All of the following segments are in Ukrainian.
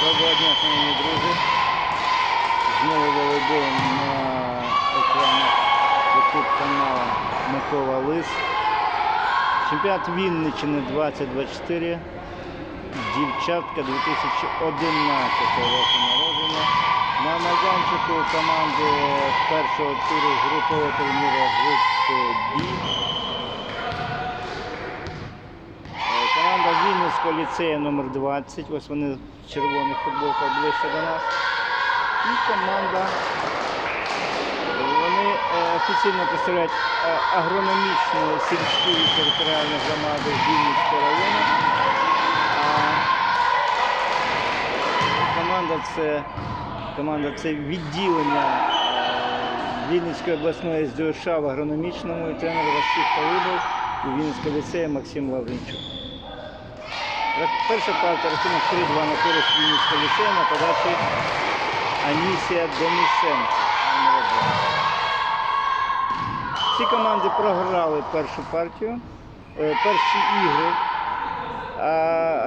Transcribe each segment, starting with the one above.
Доброго дня, шановні друзі. Знову волейбол на екранах YouTube каналу Микола Лис. Чемпіонат Вінниччини 2024. Дівчатка 2011 року народження. На майданчику команди першого туру групового турніру групи Б. Е, Команда Вінницького ліцею номер 20 ось вони в червоних футболках ближче до нас. І команда, вони е, офіційно представляють е, агрономічну сільську територіальну громаду Вінницького району. А команда це, команда це відділення е, Вінницької обласної СДОШ в агрономічному і тренер Василь Талибов і Вінницького ліцею Максим Лавренчук. Перша партія рахунок 3-2 на користь Вінницького ліцею на подачі Анісія Денисенко. Всі команди програли першу партію, е, перші ігри. А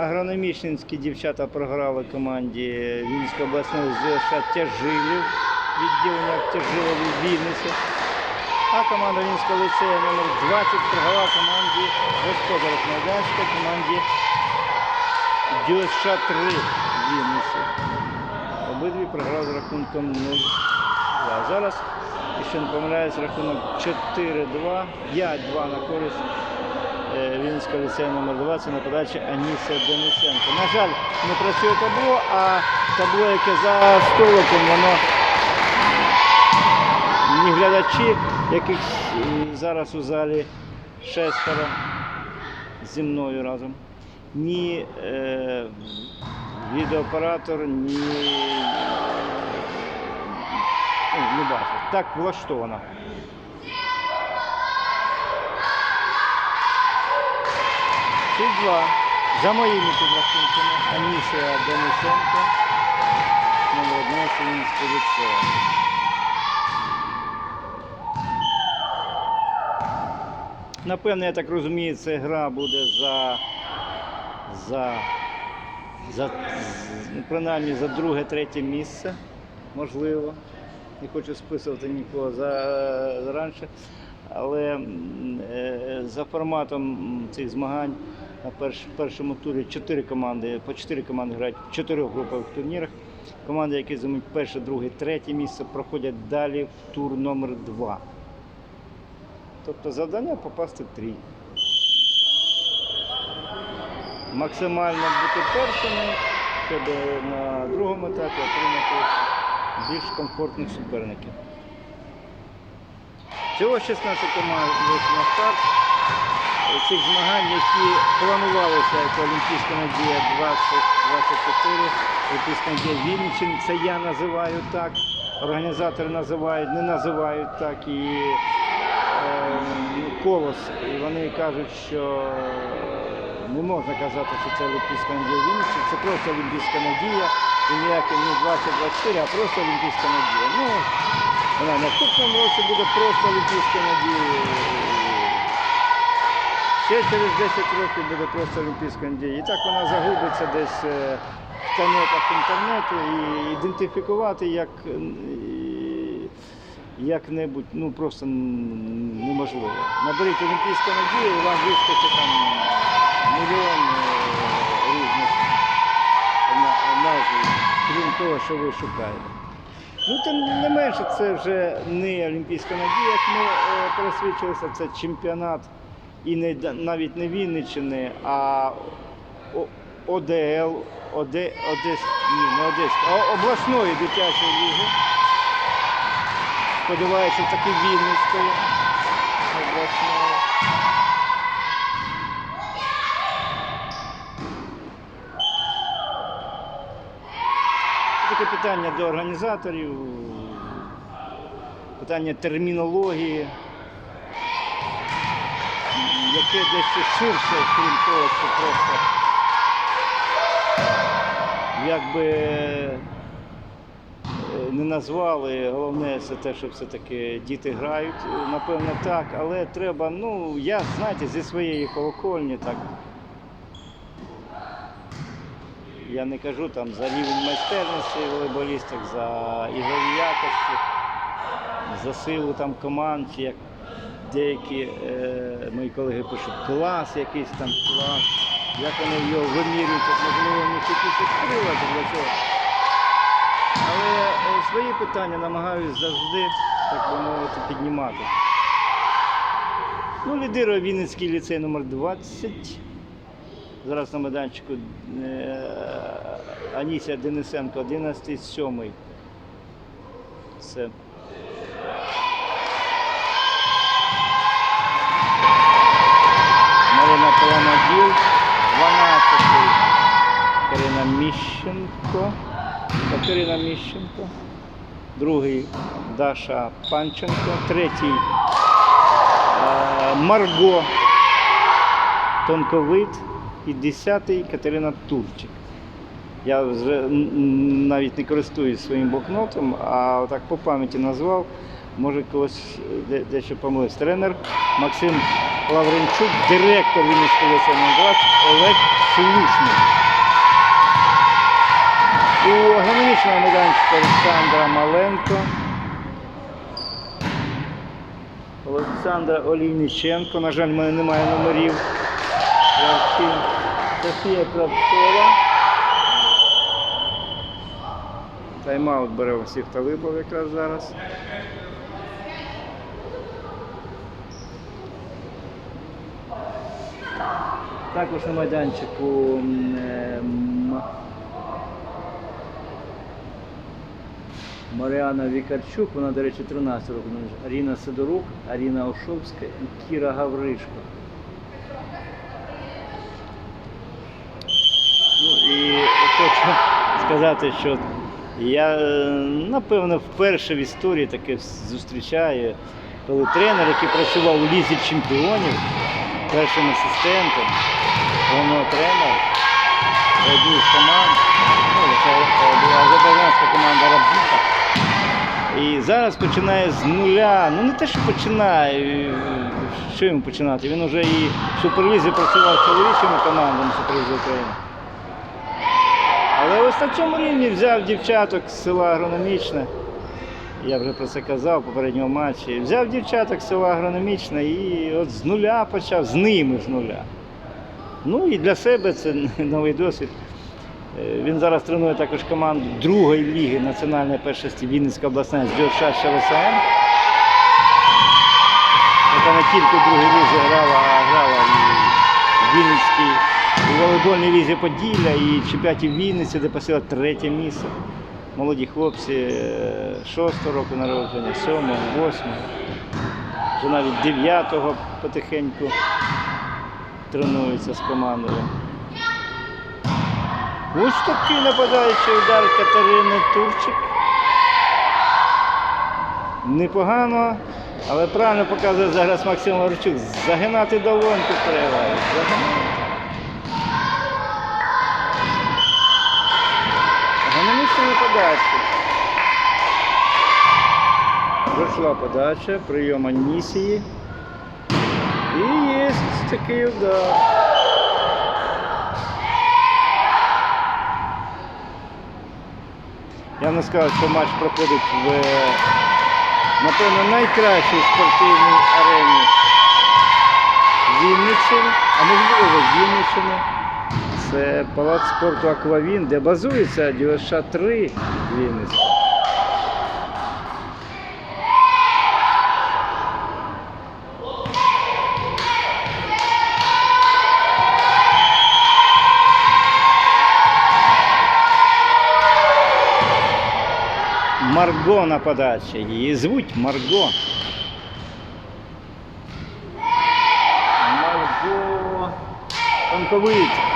агрономічненські дівчата програли команді Вінницької обласної ЗШ Тяжилів, відділення Тяжилів Вінниці. А команда Вінницького ліцею номер 20 програла команді господарок майданчика, команді ДЮСШ 3 в Вінниці. Обидві програли з рахунком 0-2. Зараз, якщо не помиляюсь, рахунок 4-2, 5-2 на користь е, Вінницького ліцею номер 20 на подачі Анісія Денисенко. На жаль, не працює табло, а табло, яке за столиком, воно ні глядачі, яких зараз у залі шестеро зі мною разом, ні е, відеооператор, ні ну, не бачить. Так влаштовано. Шість два. За моїми підрахунками Анісія Денисенко, номер 11 Вінницького ліцею. Напевно, я так розумію, ця гра буде за, за, за принаймні за друге, третє місце, можливо. Не хочу списувати нікого за, за раніше. Але е, за форматом цих змагань на перш, першому турі чотири команди, по чотири команди грають в чотирьох групових турнірах. Команди, які займуть перше, друге, третє місце, проходять далі в тур номер два. Тобто завдання попасти трійку. Максимально бути першими, щоб на другому етапі отримати більш комфортних суперників. Всього 16 команд на старт цих змагань, які планувалися як Олімпійська надія 2024, Олімпійська надія Вінниччини, це я називаю так, організатори називають, не називають так і е, колос. І вони кажуть, що не можна казати, що це Олімпійська надія Вінниччини, це просто Олімпійська надія, і ніяке не 2024, а просто Олімпійська надія. Ну, вона наступному році буде просто Олімпійська надія. Ще через 10 років буде просто Олімпійська надія. І так вона загубиться десь е, в тонетах інтернету і ідентифікувати як як-небудь, ну просто неможливо. Наберіть Олімпійська надія і вам вискочить там мільйон е, різних на- назв, крім того, що ви шукаєте. Ну, тим не менше, це вже не Олімпійська надія, як ми е, пересвідчилися, це чемпіонат і не, навіть не Вінниччини, а ОДЛ, ОД, Одес, ні, не Одеська, а обласної дитячої ліги. Сподіваюся, таки Вінницької обласної. Питання до організаторів, питання термінології, яке дещо ширше, крім того, що просто якби е, не назвали. Головне це те, що все-таки діти грають, напевно, так, але треба, ну, я, знаєте, зі своєї колокольні так. Я не кажу там за рівень майстерності волейболістів, за ігрові якості, за силу там команд, як деякі е, мої колеги пишуть клас, якийсь там клас. Як вони його вимірюють, можливо, в них якісь прилади для цього. Але е, свої питання намагаюся завжди, так би мовити, піднімати. Ну, лідирує Вінницький ліцей номер 20. Зараз на майданчику е, Анісія Денисенко, 11 7 Це. Марина Паламаділ, 12 Карина Міщенко. Катерина Міщенко. Другий Даша Панченко. Третій е, Марго Тонковит. І десятий Катерина Турчик. Я вже навіть не користуюсь своїм блокнотом, а отак по пам'яті назвав. Може когось дещо помилився. Тренер Максим Лавренчук, директор Вінницького 20 Олег Слушний. У агрономічному майданчику Олександра Маленко. Олександра Олійниченко. На жаль, в мене немає номерів. Кравчин. Софія Кравцова. Тайм-аут бере у всіх талибов якраз зараз. Також на майданчику Маріана Вікарчук, вона, до речі, 13 років. Аріна Сидорук, Аріна Ошовська і Кіра Гавришко. Ну і хочу сказати, що я е, напевно вперше в історії таке зустрічаю, коли тренер, який працював у лізі чемпіонів, першим асистентом, головного тренера одній з команд, ну, це е, була азербайджанська команда Рабіта. І зараз починає з нуля. Ну не те, що починає. Що йому починати? Він вже і в Суперлізі працював чоловічими командами Суперлізі України. Але ось на цьому рівні взяв дівчаток з села Агрономічне. Я вже про це казав в попередньому матчі. Взяв дівчаток з села Агрономічне і от з нуля почав, з ними з нуля. Ну і для себе це новий досвід. Е, Він зараз тренує також команду другої ліги національної першості Вінницька обласна з Дьошача ВСМ. Яка не тільки в другій лізі грала, а грала у волейбольній лізі Поділля і чемпіонаті Вінниці, де посіла третє місце. Молоді хлопці е, шостого року народження, сьомого, восьмого, вже навіть дев'ятого потихеньку тренуються з командою. Ось такий нападаючий удар Катерини Турчик. Непогано, але правильно показує зараз Максим Лаврчук. Загинати долоньку треба. Загинати. Подача. Пройшла подача, прийом Анісії. І є такий удар. Я не скажу, що матч проходить в, напевно, найкращій спортивній арені Вінниці, а можливо Вінниччини. Це палац спорту Аквавін, де базується ДЮСШ 3 Вінниці. Марго на подачі. Її звуть Марго. Марго Тонковит.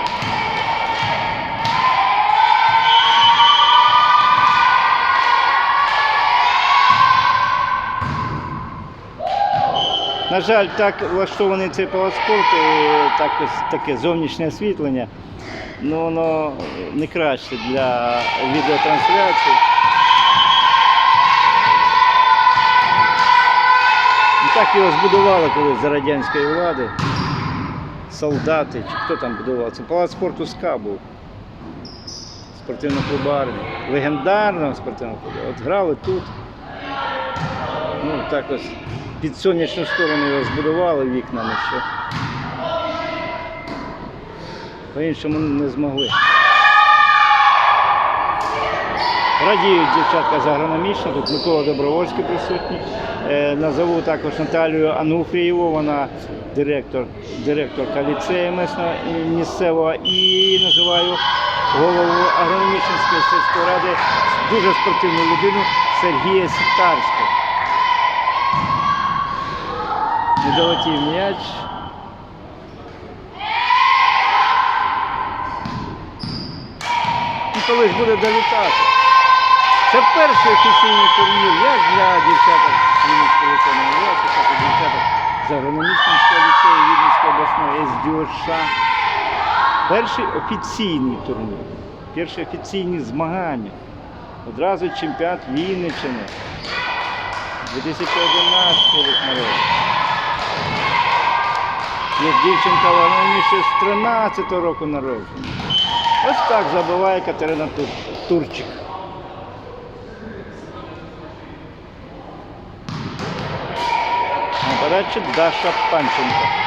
На жаль, так влаштований цей палац спорту, е, так, таке зовнішнє освітлення. Ну, воно не краще для відеотрансляції. Так його збудували колись за радянської влади. Солдати, чи хто там будував? Це палац спорту СКА був. спортивного клубу армії. Легендарного спортивного клубу. От грали тут. Ну, так ось під сонячну сторону його збудували вікнами ще. По-іншому не змогли. Радіють дівчатка з агрономічно, тут Микола Добровольський присутній. Е, назову також Наталію Ануфрієву, вона директор, директорка ліцею місцевого. І називаю голову агрономічної сільської ради дуже спортивну людину Сергія Сітарського. Не м'яч. І колись буде долітати. Це перший офіційний турнір як для дівчаток Вінницького університету, так і дівчаток з агрономічного ліцею Вінницької обласної СДОШ. Перший офіційний турнір, перші офіційні змагання. Одразу чемпіонат Вінниччини. 2011 рік народження. Є дівчинка вона мені ще з 13 року народження. Ось так забиває Катерина Тур- Турчик. До речі, Даша Панченко.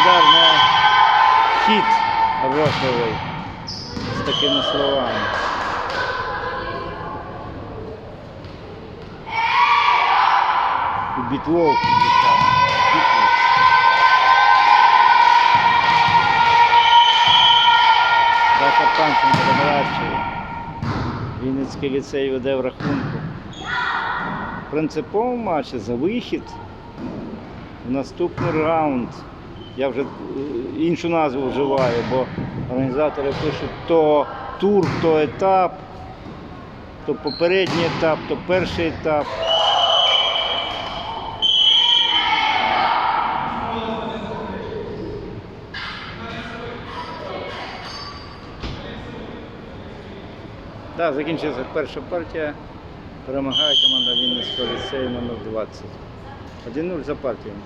Легендарна хіт роховий з такими словами. Бітлов. Даша Панченко домиращує. Вінницький ліцей веде в рахунку. В принциповому за вихід в наступний раунд. Я вже е, іншу назву вживаю, бо організатори пишуть то тур, то етап, то попередній етап, то перший етап. Так, закінчилася перша партія. Перемагає команда Вінницького ліцею номер 20. 1-0 за партією.